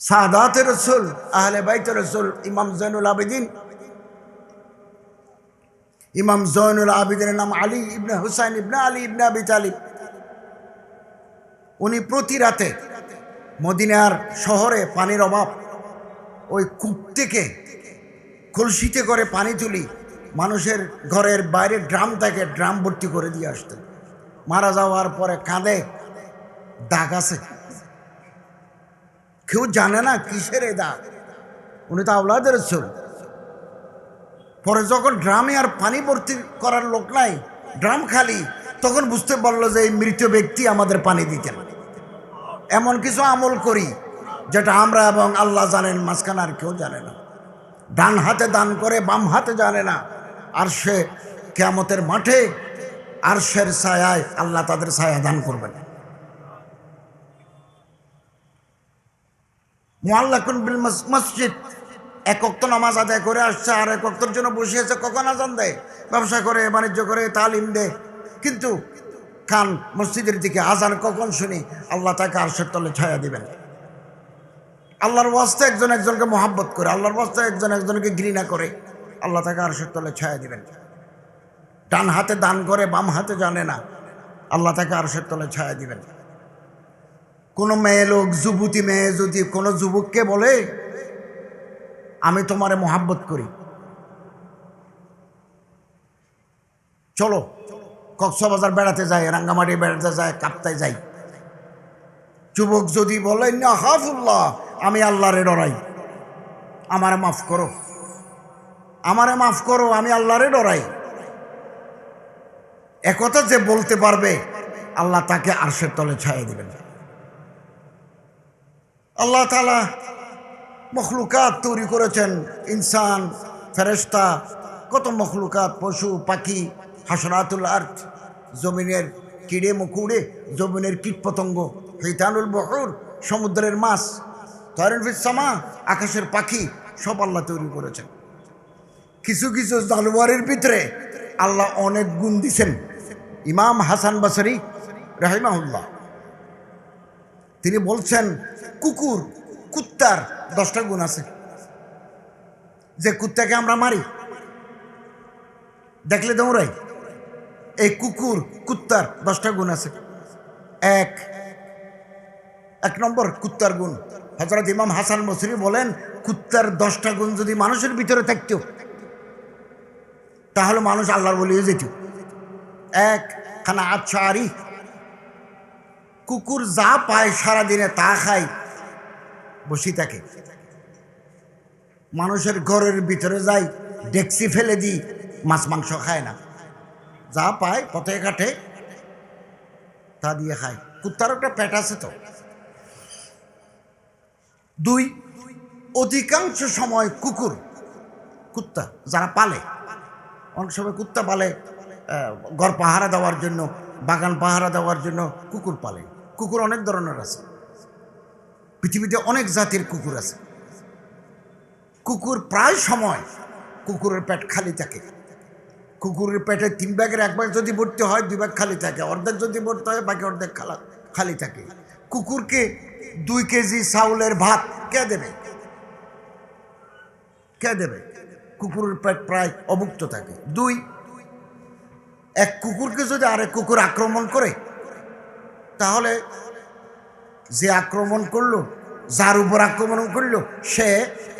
সাদাত রসুল, আহলে বাইত রসুল, ইমাম জৈনুল আবেদিন। ইমাম জৈনুল আবিদিনের নাম আলী ইবনে হুসাইন ইবনে আলী ইবনে আবি তালিব। উনি প্রতি রাতে মদিনার শহরে পানির অভাব, ওই কূপ থেকে কলসিতে করে পানি তুলি, মানুষের ঘরের বাইরে ড্রাম থাকে ড্রাম ভর্তি করে দিয়ে আসতেন। মারা যাওয়ার পরে কাঁদে, দাগ আছে। কেউ জানে না কিসের এ দাগ উনি তো আওলাদের চল পরে যখন ড্রামে আর পানি ভর্তি করার লোক নাই, ড্রাম খালি, তখন বুঝতে পারল যে এই মৃত ব্যক্তি আমাদের পানি দিতেন। এমন কিছু আমল করি, যেটা আমরা এবং আল্লাহ জানেন, মাঝখানে আর কেউ জানে না। ডান হাতে দান করে, বাম হাতে জানে না। আর সে কেয়ামতের মাঠে আর সের ছায়ায় আল্লাহ তাদের ছায়া দান করবেন। মোয়াল্লাকুন বিল মসজিদ? এক অক্ত নামাজ আদায় করে আসছে আর এক অক্তর জন্য বসে আছে কখন আজান দেয়? ব্যবসা করে, বাণিজ্য করে, তালিম দেয়। কিন্তু খান মসজিদের দিকে আজান কখন শুনি? আল্লাহ তাকে আরশের তলে ছায়া দিবেন। আল্লাহর ওয়াস্তে একজন একজনকে মোহাব্বত করে, আল্লাহর ওয়াস্তে একজন একজনকে ঘৃণা করে, আল্লাহ তাকে আরশের তলে ছায়া দিবেন। ডান হাতে দান করে, বাম হাতে জানে না, আল্লাহ তাকে আরশের তলে ছায়া দিবেন। কোনো মেয়ে লোক, যুবতী মেয়ে যদি কোনো যুবককে বলে, আমি তোমারে মোহাব্বত করি। চলো, কক্সবাজার বেড়াতে যায় রাঙ্গামাটি বেড়াতে যায় কাপ্তায় যাই। যুবক যদি বলে, না, হাফুল্লাহ, আমি আল্লাহরে ডরাই। আমারে মাফ করো। আমারে মাফ করো, আমি আল্লাহরে ডরাই। একথা যে বলতে পারবে, আল্লাহ তাকে আরশের তলে ছায়া দিবেন। আল্লাহ তালা মখলুকাত তৈরি করেছেন। ইনসান ফেরেস্তা কত মখলুকাত, পশু, পাখি, হাসনাতুল আর্থ, জমিনের কিড়ে মুকুড়ে, জমিনের কীটপতঙ্গ হিতানুল বহর, সমুদ্রের মাছ তরেনফিস সামা, আকাশের পাখি, সব আল্লাহ তৈরি করেছেন। কিছু কিছু জানোয়ারের ভিতরে আল্লাহ অনেক গুণ দিছেন। ইমাম হাসান বাসারি, রাহিমাহুল্লাহ। তিনি বলছেন, কুকুর, কুত্তার দশটা গুণ আছে। যে কুত্তাকে আমরা মারি, দেখলে দৌড়াই এই কুকুর, কুত্তার দশটা গুণ আছে। এক এক নম্বর কুত্তার গুণ। হজরত ইমাম হাসান মসরি বলেন, কুত্তার দশটা গুণ যদি মানুষের ভিতরে থাকতো, তাহলে মানুষ আল্লাহর বলিয়ে যেত। এক খানা আচ্ছা আরি কুকুর যা পায় সারাদিনে তা খায়। বসি থাকে। মানুষের ঘরের ভিতরে যাই ডেক্সি ফেলে দিই, মাছ, মাংস খায় না। যা পায়, পথে ঘাটে তা দিয়ে খায়। কুত্তার একটা পেট আছে তো। দুই, অধিকাংশ সময় কুকুর, কুত্তা, যারা পালে, অনেক সময় কুত্তা পালে ঘর পাহারা দেওয়ার জন্য, বাগান পাহারা দেওয়ার জন্য কুকুর পালে। কুকুর অনেক ধরনের আছে। পৃথিবীতে অনেক জাতির কুকুর আছে। কুকুর প্রায় সময় কুকুরের পেট খালি থাকে। কুকুরের পেটে তিন ব্যাগের এক ব্যাগ যদি ভর্তি হয়, দুই ব্যাগ খালি থাকে। অর্ধেক যদি ভর্তি হয়, বাকি অর্ধেক খালা খালি থাকে। কুকুরকে দুই কেজি চাউলের ভাত কে দেবে? কে দেবে? কুকুরের পেট প্রায় অভুক্ত থাকে। দুই, এক কুকুরকে যদি আরেক কুকুর আক্রমণ করে তাহলে যে আক্রমণ করল, যার উপর আক্রমণ করল, সে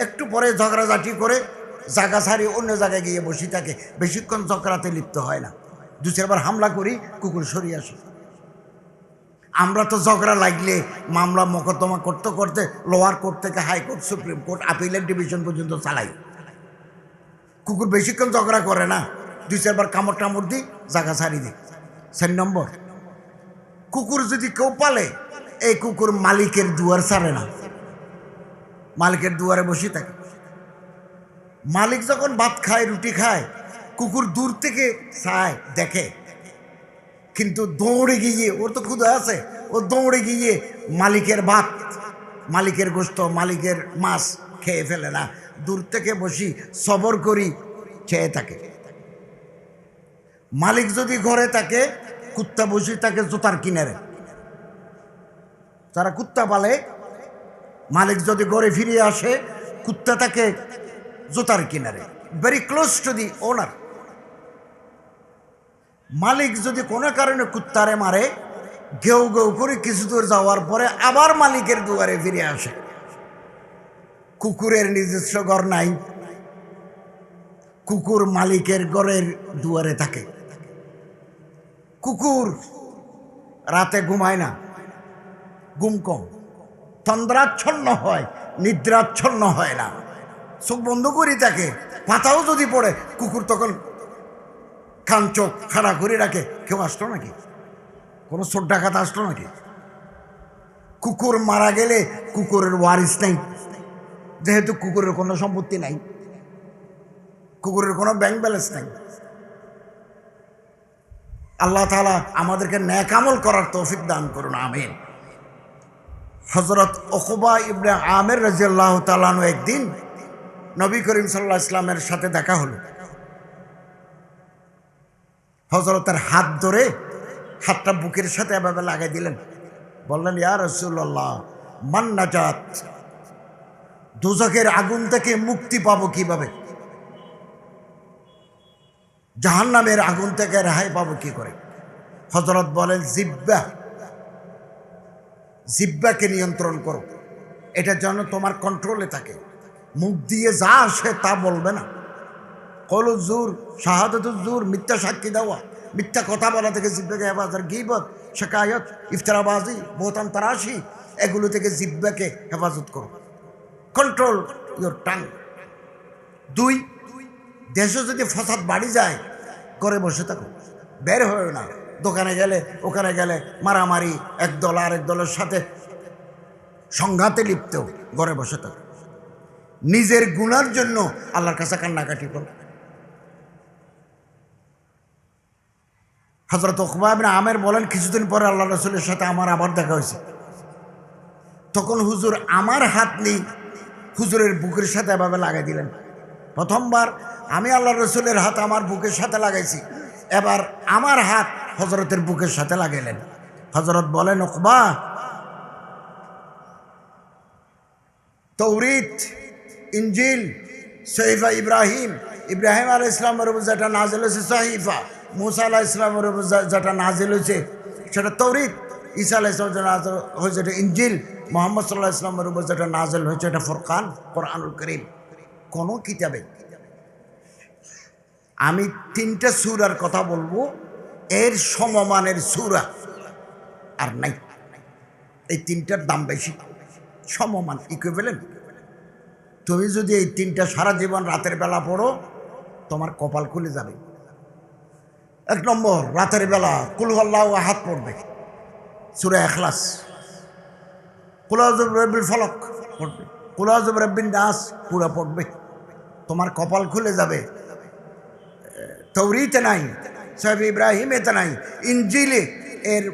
একটু পরে ঝগড়াঝাটি করে জায়গা ছাড়ি অন্য জায়গায় গিয়ে বসে থাকে। বেশিক্ষণ ঝগড়াতে লিপ্ত হয় না। দু চারবার হামলা করি, কুকুর সরিয়ে আসে। আমরা তো ঝগড়া লাগলে মামলা মোকদ্দমা করতে করতে লোয়ার কোর্ট থেকে হাইকোর্ট সুপ্রিম কোর্ট, আপিলের ডিভিশন পর্যন্ত চালাই। কুকুর বেশিক্ষণ ঝগড়া করে না। দুই চারবার কামড় টামড় দিই, জায়গা ছাড়ি দিই। চার নম্বর কুকুর যদি কেউ পালে, এই কুকুর মালিকের দুয়ার ছাড়ে না। মালিকের দুয়ারে বসে থাকে। মালিক যখন ভাত খায়, রুটি খায়, কুকুর দূর থেকে চায়, দেখে। কিন্তু দৌড়ে গিয়ে, ওর তো ক্ষুদা আছে, ও দৌড়ে গিয়ে মালিকের ভাত, মালিকের গোস্ত মালিকের মাছ খেয়ে ফেলে না। দূর থেকে বসি, সবর করি, খেয়ে থাকে। মালিক যদি ঘরে থাকে কুত্তা বসে তাকে জুতার কিনারে। যারা কুত্তা পালে, মালিক যদি ঘরে ফিরে আসে, কুত্তা তাকে জুতার কিনারে। Very close to the owner মালিক যদি কোনো কারণে কুত্তারে মারে, ঘেউ ঘেউ করে কিছু দূর যাওয়ার পরে আবার মালিকের দুয়ারে ফিরে আসে। কুকুরের নিজস্ব ঘর নাই। কুকুর মালিকের ঘরের দুয়ারে থাকে। কুকুর রাতে ঘুমায় না। ঘুম কম। তন্দ্রাচ্ছন্ন হয়, নিদ্রাচ্ছন্ন হয় না। চোখ বন্ধ করি থাকে পাতাও যদি পড়ে, কুকুর তখন কান চোখ খাড়া করে রাখে। কেউ আসলো নাকি? কোনো চোর ডাকাত আসলো নাকি? কুকুর মারা গেলে কুকুরের ওয়ারিস নাই। যেহেতু কুকুরের কোনো সম্পত্তি নাই, কুকুরের কোনো ব্যাংক ব্যালেন্স নাই। আল্লাহ তালা আমাদেরকে ন্যাকামল করার তৌফিক দান করুন, আমিন। হজরত ওকুবা ইবনে আমের রাজিয়াল্লাহ তালানু একদিন নবী করিম সাল্লাহ ইসলামের সাথে দেখা হলো। হজরতের হাত ধরে হাতটা বুকের সাথে এভাবে লাগাই দিলেন। বললেন, ইয়া রসুল্লাহ মান নাজাত? দুজকের আগুন থেকে মুক্তি পাবো কীভাবে? জাহান্নামের আগুন থেকে রেহাই পাবো কি করে? হজরত বলেন, জিব্বা। জিব্বাকে নিয়ন্ত্রণ করো। এটা যেন তোমার কন্ট্রোলে থাকে। মুখ দিয়ে যা আসে তা বলবে না। কল জোর শাহাদত জোর, মিথ্যা সাক্ষী দেওয়া, মিথ্যা কথা বলা থেকে জিব্বাকে হেফাজত, গিবত শেখায়ত ইফতারাবাজি বোতান তারাশি, এগুলো থেকে জিব্বাকে হেফাজত করো। কন্ট্রোল ইয়োর টাং দুই, দেশে যদি ফসাদ বাড়ি যায় করে বসে থাকো। বের হয়ে না। দোকানে গেলে, ওখানে গেলে মারামারি, এক দল আর এক দলের সাথে সংঘাতে লিপ্ত, ঘরে বসে থাকো। নিজের গুণার জন্য আল্লাহর কাছে কান্নাকাটি করো। হজরত ওকবাবিন আমের বলেন, কিছুদিন পরে আল্লাহ রসুলের সাথে আমার আবার দেখা হয়েছে। তখন হুজুর আমার হাত নেই হুজুরের বুকের সাথে এভাবে লাগাই দিলেন। প্রথমবার আমি আল্লাহ রসুলের হাত আমার বুকের সাথে লাগাইছি। এবার আমার হাত হজরতের বুকের সাথে লাগাইলেন হজরত বলেন ওকবা তৌরিত ইঞ্জিল সহিফা ইব্রাহিম। ইব্রাহিম আল ইসলামের উপর যেটা নাজেল হয়েছে সহিফা, মুসা আলাহ ইসলামের উপর যেটা নাজিল হয়েছে সেটা তৌরিত ঈসা আলাহ ইসলাম যেটা হয়েছে এটা ইঞ্জিল মোহাম্মদ সাল্লাহ ইসলামের উপর যেটা নাজেল হয়েছে এটা ফরকান, কোরআনুল করিম। কোনো কিতাবে আমি তিনটা সুরার কথা বলব, এর সমমানের সুরা আর নাই। এই তিনটার দাম বেশি, সমমান ইকুইভ্যালেন্ট তুমি যদি এই তিনটা সারা জীবন রাতের বেলা পড়ো, তোমার কপাল খুলে যাবে। এক নম্বর, রাতের বেলা কুলহল্লাহ হাত পড়বে। সুরে এখলাস কুলাজব রবিল ফলক পড়বে। কুলাজব রব্বিন দাস পুরা পড়বে। তোমার কপাল খুলে যাবে। তৌরিতে নাই, সাহেব ইব্রাহিমেতে নাই ইঞ্জিলে এর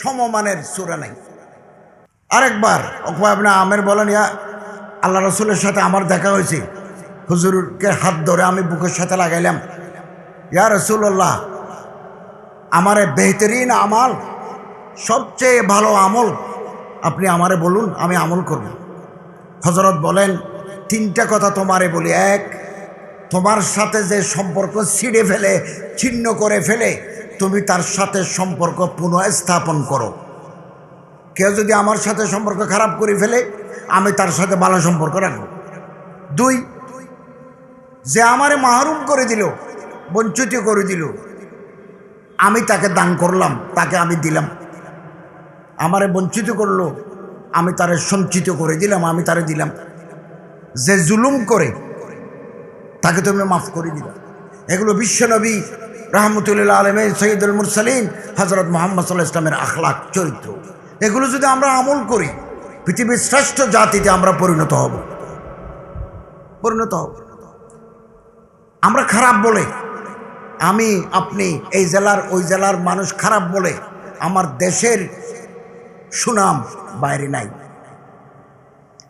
সমমানের সুরা নাই। আরেকবার আপনি আমের বলেন, ইয়া আল্লাহ রসুলের সাথে আমার দেখা হয়েছে। হুজুরকে হাত ধরে আমি বুকের সাথে লাগাইলাম। ইয়া রসুল্লাহ আমারে বেহতরিন আমাল, সবচেয়ে ভালো আমল আপনি আমারে বলুন, আমি আমল করব। হজরত বলেন, তিনটা কথা তোমারে বলি। এক তোমার সাথে যে সম্পর্ক ছিঁড়ে ফেলে, ছিন্ন করে ফেলে, তুমি তার সাথে সম্পর্ক পুনঃস্থাপন করো। কেউ যদি আমার সাথে সম্পর্ক খারাপ করে ফেলে, আমি তার সাথে ভালো সম্পর্ক রাখব। দুই, যে আমারে মাহরুম করে দিল, বঞ্চিত করে দিল, আমি তাকে দান করলাম, তাকে আমি দিলাম। আমারে বঞ্চিত করল, আমি তারে সঞ্চিত করে দিলাম, আমি তারে দিলাম। যে জুলুম করে তাকে তুমি মাফ করে দিলাম। এগুলো বিশ্বনবী রহমতুল্লাহ আলমে সৈয়দুল মুরসালিন হজরত মোহাম্মদ সাল্লাহ ইসলামের আখলাক চরিত্র। এগুলো যদি আমরা আমল করি, পৃথিবীর শ্রেষ্ঠ জাতিতে আমরা পরিণত হব। পরিণত হব। আমরা খারাপ বলে, আমি, আপনি, এই জেলার, ওই জেলার মানুষ খারাপ বলে আমার দেশের সুনাম বাইরে নাই।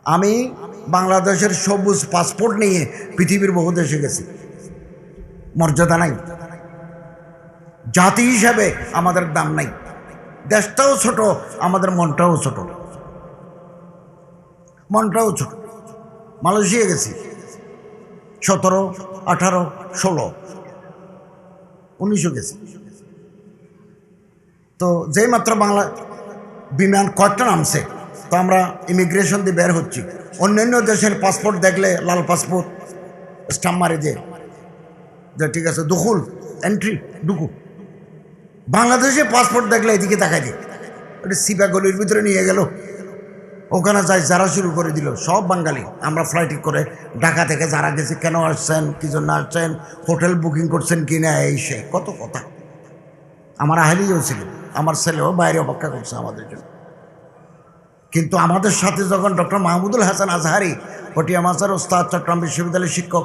আমি বাংলাদেশের সবুজ পাসপোর্ট নিয়ে পৃথিবীর বহু দেশে গেছি। মর্যাদা নাই। জাতি হিসাবে আমাদের দাম নাই। দেশটাও ছোট, আমাদের মনটাও ছোট। মনটাও ছোট। মালয়েশিয়া গেছি। সতেরো, আঠারো, ষোলো। উনিশও গেছি। তো যেই মাত্র বাংলা বিমান কয়েকটা নামছে তো আমরা ইমিগ্রেশন দিয়ে বের হচ্ছি। অন্যান্য দেশের পাসপোর্ট দেখলে লাল পাসপোর্ট স্টাম্প মারে যে যে ঠিক আছে দুকুল এন্ট্রি ঢুকু। বাংলাদেশে পাসপোর্ট দেখলে এদিকে তাকাই দিই ওটা সিপা গলির ভিতরে নিয়ে গেল। ওখানে যাই, যারা শুরু করে দিল, সব বাঙালি। আমরা ফ্লাইটে করে ঢাকা থেকে যারা গেছে, কেন আসছেন, কী জন্য আসছেন হোটেল বুকিং করছেন কি না, এই সে, কত কথা। আমার আহেলিও ছিল, আমার ছেলেও বাইরে অপেক্ষা করছে আমাদের জন্য। কিন্তু আমাদের সাথে যখন ডক্টর মাহমুদুল হাসান আজহারি পটিয়া মাসার ওস্তাদ চট্টগ্রাম বিশ্ববিদ্যালয়ের শিক্ষক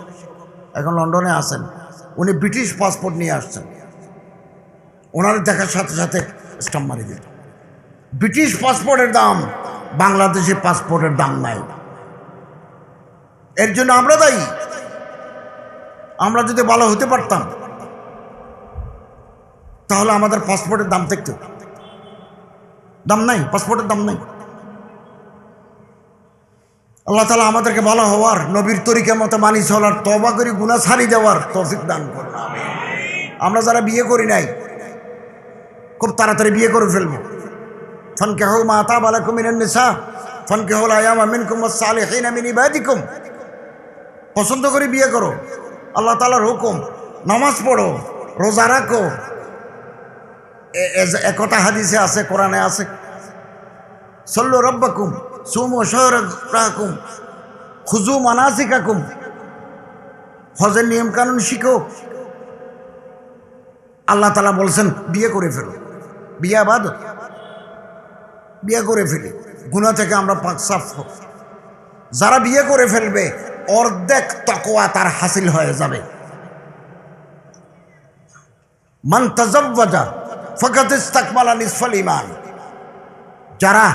এখন লন্ডনে আছেন, উনি ব্রিটিশ পাসপোর্ট নিয়ে আসছেন। ওনার দেখার সাথে সাথে স্টাম্প মারি দিল। ব্রিটিশ পাসপোর্টের দাম বাংলাদেশি পাসপোর্টের দাম নাই। এর জন্য আমরা দায়ী। আমরা যদি ভালো হতে পারতাম, তাহলে আমাদের পাসপোর্টের দাম থাকতো। দাম নাই, পাসপোর্টের দাম নাই। আল্লাহ তালা আমাদেরকে ভালো হওয়ার, নবীর তরিকের মতো মানি চলার তবা করি গুণা ছাড়ি দেওয়ার তৌফিক দান করুন। আমরা যারা বিয়ে করি নাই, খুব তাড়াতাড়ি বিয়ে করে ফেলব। ফনকে হোক মাতা বালাকুম মিনান নিসা, ফনকে হল আয়াম মিন ইবাদিকুম। পছন্দ করে বিয়ে করো। আল্লাহ তালার হুকুম, নামাজ পড়ো, রোজা রাখো। এ- এ- একতা হাদিসে আছে কোরআনে আছে সল্লু রব্বাকুম সুম শহরাকুম, খুজু মানাসিকাকুম। হজের নিয়ম কানুন শিখো। আল্লাহ তালা বলছেন, বিয়ে করে ফেলো। বিয়ে বাদ বিয়ে করে ফেলি। গুণা থেকে আমরা পাক সাফ যারা বিয়ে করে ফেলবে, অর্ধেক তকোয়া তার হাসিল হয়ে যাবে। মান তাজাব্বাজা ফকাত ইস্তাকমালা নিসফাল ইমান যারা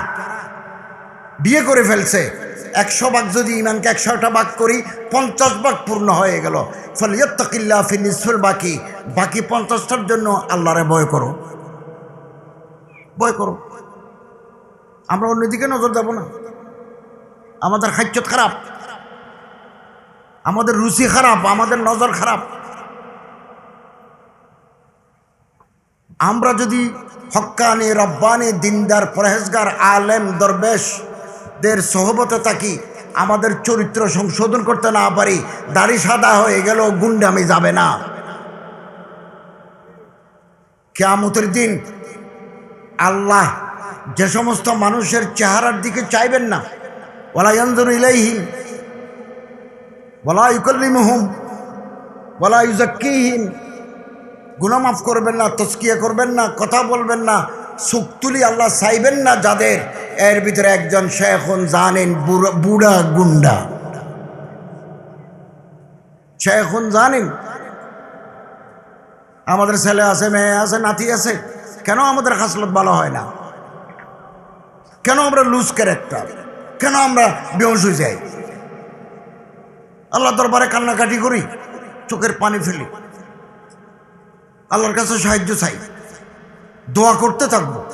বিয়ে করে ফেলছে। একশো ভাগ যদি ইমানকে একশোটা ভাগ করি, পঞ্চাশ ভাগ পূর্ণ হয়ে গেল। ফলে ইয়ত্তাকিল্লা ফি নিসফুল বাকি। বাকি পঞ্চাশটার জন্য আল্লাহরে ভয় করো। ভয় করো। আমরা অন্যদিকে নজর দেব না। আমাদের খাদ্যত খারাপ। আমাদের রুচি খারাপ। আমাদের নজর খারাপ। আমরা যদি হক্কানি, রব্বানি, দিনদার, পরহেজগার, আলেম দরবেশদের সহবতে থাকি আমাদের চরিত্র সংশোধন করতে না পারি, দাড়ি সাদা হয়ে গেল গুন্ডামি যাবে না। কেয়ামতের দিন আল্লাহ যে সমস্ত মানুষের চেহারার দিকে চাইবেন না। ওলা ইয়ন্দর ইলাইহিম ওলা ইকল্লিমহুম ওলা ইউজাক্কিহিম গুনাহ মাফ করবেন না, তস্কিয়া করবেন না, কথা বলবেন না, সুখ তুলি আল্লাহ চাইবেন না যাদের। এর ভিতরে একজন শেখন জানেন বুড়া- গুন্ডা। শেখন জানেন? আমাদের ছেলে আছে, মেয়ে আছে, নাতি আছে। কেন আমাদের হাসলত ভালো হয় না? কেন আমরা লুজ ক্যারেক্টার কেন আমরা বেহস যাই? আল্লাহ দরবারে কান্নাকাটি করি, চোখের পানি ফেলি। আল্লাহর কাছে সাহায্য চাই। দোয়া করতে থাকব।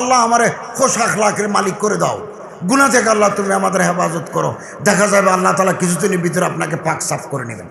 আল্লাহ আমারে খোশ আখলাকের মালিক করে দাও। গুণা থেকে আল্লাহ তুমি আমাদের হেফাজত করো। দেখা যাবে আল্লাহ তালা কিছুদিনের ভিতরে আপনাকে পাক সাফ করে নেবেন।